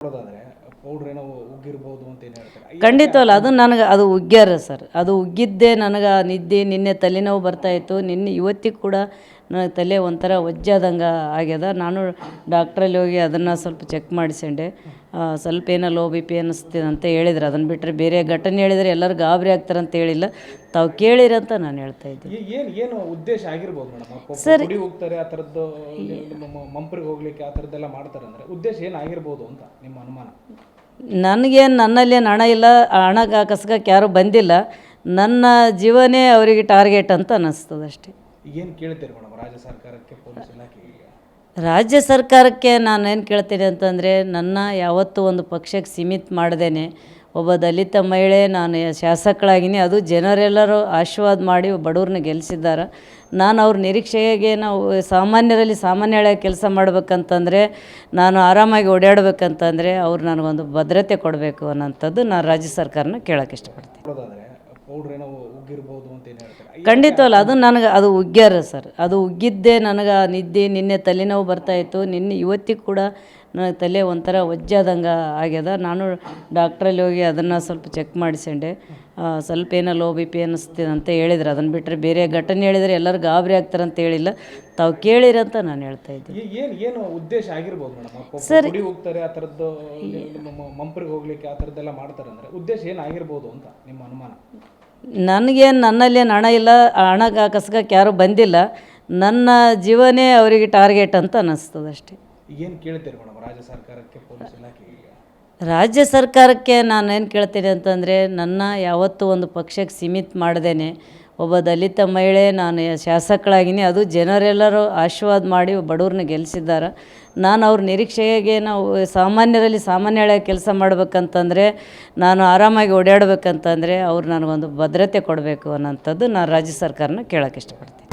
ನೋಡೋದಾದ್ರೆ ಪೌಡ್ರ್ ಏನೋ ಉಗ್ಗಿರ್ಬೋದು ಅಂತ ಏನು ಹೇಳ್ತಾರೆ? ಖಂಡಿತವಲ್ಲ ಅದು ನನಗೆ ಅದು ಉಗ್ಗ್ಯಾರ ಸರ್. ಅದು ಉಗ್ಗಿದ್ದೆ ನನಗೆ ನಿದ್ದೆ ನಿನ್ನೆ ತಲೆನೋವು ಬರ್ತಾಯಿತ್ತು ನಿನ್ನೆ ಇವತ್ತಿಗೆ ಕೂಡ ನನಗೆ ತಲೆ ಒಂಥರ ಒಜ್ಜಾದಂಗೆ ಆಗ್ಯದ. ನಾನು ಡಾಕ್ಟ್ರಲ್ಲಿ ಹೋಗಿ ಅದನ್ನು ಸ್ವಲ್ಪ ಚೆಕ್ ಮಾಡಿಸ್ಕೊಂಡೆ. ಸ್ವಲ್ಪ ಏನೋ ಲೋ ಬಿ ಪಿ ಅನ್ನಿಸ್ತಿದೆ ಅಂತ ಹೇಳಿದ್ರು. ಅದನ್ನು ಬಿಟ್ಟರೆ ಬೇರೆ ಘಟನೆ ಹೇಳಿದರೆ ಎಲ್ಲರೂ ಗಾಬರಿ ಆಗ್ತಾರೆ ಅಂತ ಹೇಳಿಲ್ಲ. ತಾವು ಕೇಳಿರಂತ ನಾನು ಹೇಳ್ತಾ ಇದ್ದೀನಿ. ಏನು ಏನು ಉದ್ದೇಶ ಆಗಿರ್ಬೋದು ಮೇಡಮ್? ಸರ್ ಹೋಗ್ತಾರೆ ಆ ಥರದ್ದು ಮಂಪ್ರಿಗೆ ಹೋಗ್ಲಿಕ್ಕೆ ಆ ಥರದ್ದೆಲ್ಲ ಮಾಡ್ತಾರೆ ಅಂದ್ರೆ ಉದ್ದೇಶ ಏನಾಗಿರ್ಬೋದು ಅಂತ ನಿಮ್ಮ ಅನುಮಾನ? ನನಗೇನು ನನ್ನಲ್ಲೇನು ಹಣ ಇಲ್ಲ ಆ ಹಣ ಕಸ್ಕಕ್ಕೆ ಯಾರೂ ಬಂದಿಲ್ಲ. ನನ್ನ ಜೀವನೇ ಅವರಿಗೆ ಟಾರ್ಗೆಟ್ ಅಂತ ಅನ್ನಿಸ್ತದೆ ಅಷ್ಟೇ. ಏನು ಕೇಳ್ತೀರಿ ಮೇಡಮ್ ರಾಜ್ಯ ಸರ್ಕಾರಕ್ಕೆ ಪೊಲೀಸ್ ಇಲಾಖೆಗೆ? ರಾಜ್ಯ ಸರ್ಕಾರಕ್ಕೆ ನಾನೇನು ಕೇಳ್ತೀನಿ ಅಂತಂದರೆ ನನ್ನ ಯಾವತ್ತೂ ಒಂದು ಪಕ್ಷಕ್ಕೆ ಸೀಮಿತ ಮಾಡ್ದೇನೆ. ಒಬ್ಬ ದಲಿತ ಮಹಿಳೆ ನಾನು ಶಾಸಕಳಾಗಿನಿ. ಅದು ಜನರೆಲ್ಲರೂ ಆಶೀರ್ವಾದ ಮಾಡಿ ಬಡವ್ರನ್ನ ಗೆಲ್ಲಿಸಿದ್ದಾರೆ ನಾನು ಅವ್ರ ನಿರೀಕ್ಷೆಗೆ ನಾವು ಸಾಮಾನ್ಯರಲ್ಲಿ ಸಾಮಾನ್ಯಳಾಗಿ ಕೆಲಸ ಮಾಡ್ಬೇಕಂತಂದರೆ ನಾನು ಆರಾಮಾಗಿ ಓಡಾಡಬೇಕಂತಂದರೆ ಅವ್ರು ನನಗೊಂದು ಭದ್ರತೆ ಕೊಡಬೇಕು ಅನ್ನೋಂಥದ್ದು ನಾನು ರಾಜ್ಯ ಸರ್ಕಾರನ ಕೇಳೋಕ್ಕೆ ಇಷ್ಟಪಡ್ತೀನಿ. ಖಂಡಿತವಲ್ಲ ಅದು ನನಗೆ ಅದು ಉಗ್ಗ್ಯಾರ ಸರ್. ಅದು ಉಗ್ಗಿದ್ದೇ ನನಗೆ ನಿದ್ದೆ ನಿನ್ನೆ ತಲೆನೋವು ಬರ್ತಾಯಿತ್ತು ನಿನ್ನೆ ಇವತ್ತಿಗೆ ಕೂಡ ನನಗೆ ತಲೆ ಒಂಥರ ವಜ್ಜಾದಂಗೆ ಆಗ್ಯದ. ನಾನು ಡಾಕ್ಟ್ರಲ್ಲಿ ಹೋಗಿ ಅದನ್ನು ಸ್ವಲ್ಪ ಚೆಕ್ ಮಾಡಿಸ್ಕೊಂಡೆ. ಸ್ವಲ್ಪ ಏನೋ ಲೋ ಬಿ ಪಿ ಅನ್ನಿಸ್ತಿದೆ ಅಂತ ಹೇಳಿದ್ರು. ಅದನ್ನು ಬಿಟ್ಟರೆ ಬೇರೆ ಘಟನೆ ಹೇಳಿದರೆ ಎಲ್ಲರೂ ಗಾಬರಿ ಆಗ್ತಾರೆ ಅಂತ ಹೇಳಿಲ್ಲ. ತಾವು ಕೇಳಿರಂತ ನಾನು ಹೇಳ್ತಾ ಇದ್ದೀನಿ ಏನು ಏನು ಉದ್ದೇಶ ಆಗಿರ್ಬೋದು ಮೇಡಮ್? ಗುಡಿ ಹೋಗ್ತಾರೆ ಆ ಥರದ್ದು ಮಂಪ್ರಿಗೆ ಹೋಗ್ಲಿಕ್ಕೆ ಆ ಥರದ್ದೆಲ್ಲ ಮಾಡ್ತಾರೆ ಅಂದ್ರೆ ಉದ್ದೇಶ ಏನಾಗಿರ್ಬೋದು ಅಂತ ನಿಮ್ಮ ಅನುಮಾನ? ನನಗೇನು ನನ್ನಲ್ಲೇನು ಹಣ ಇಲ್ಲ. ಹಣ ಕಸ್ಕಕ್ಕೆ ಯಾರೂ ಬಂದಿಲ್ಲ. ನನ್ನ ಜೀವನೇ ಅವರಿಗೆ ಟಾರ್ಗೆಟ್ ಅಂತ ಅನ್ನಿಸ್ತದೆ ಅಷ್ಟೇ ಏನು ಕೇಳ್ತೀರಿ ಮೇಡಮ್ ರಾಜ್ಯ ಸರ್ಕಾರಕ್ಕೆ ಪೊಲೀಸ್ ಇಲಾಖೆಗೆ? ರಾಜ್ಯ ಸರ್ಕಾರಕ್ಕೆ ನಾನೇನು ಕೇಳ್ತೀನಿ ಅಂತಂದರೆ ನನ್ನ ಯಾವತ್ತೂ ಒಂದು ಪಕ್ಷಕ್ಕೆ ಸೀಮಿತ ಮಾಡ್ದೇನೆ. ಒಬ್ಬ ದಲಿತ ಮಹಿಳೆ, ನಾನು ಶಾಸಕಳಾಗಿನಿ, ಅದು ಜನರೆಲ್ಲರೂ ಆಶೀರ್ವಾದ ಮಾಡಿ ಬಡವ್ರನ್ನ ಗೆಲ್ಲಿಸಿದ್ದಾರೆ ನಾನು ಅವ್ರ ನಿರೀಕ್ಷೆಗೆ ನಾವು ಸಾಮಾನ್ಯರಲ್ಲಿ ಸಾಮಾನ್ಯಳಾಗಿ ಕೆಲಸ ಮಾಡಬೇಕಂತಂದರೆ, ನಾನು ಆರಾಮಾಗಿ ಓಡಾಡಬೇಕಂತಂದರೆ ಅವ್ರು ನನಗೊಂದು ಭದ್ರತೆ ಕೊಡಬೇಕು ಅನ್ನೋಂಥದ್ದು ನಾನು ರಾಜ್ಯ ಸರ್ಕಾರನ ಕೇಳೋಕ್ಕೆ ಇಷ್ಟಪಡ್ತೀನಿ.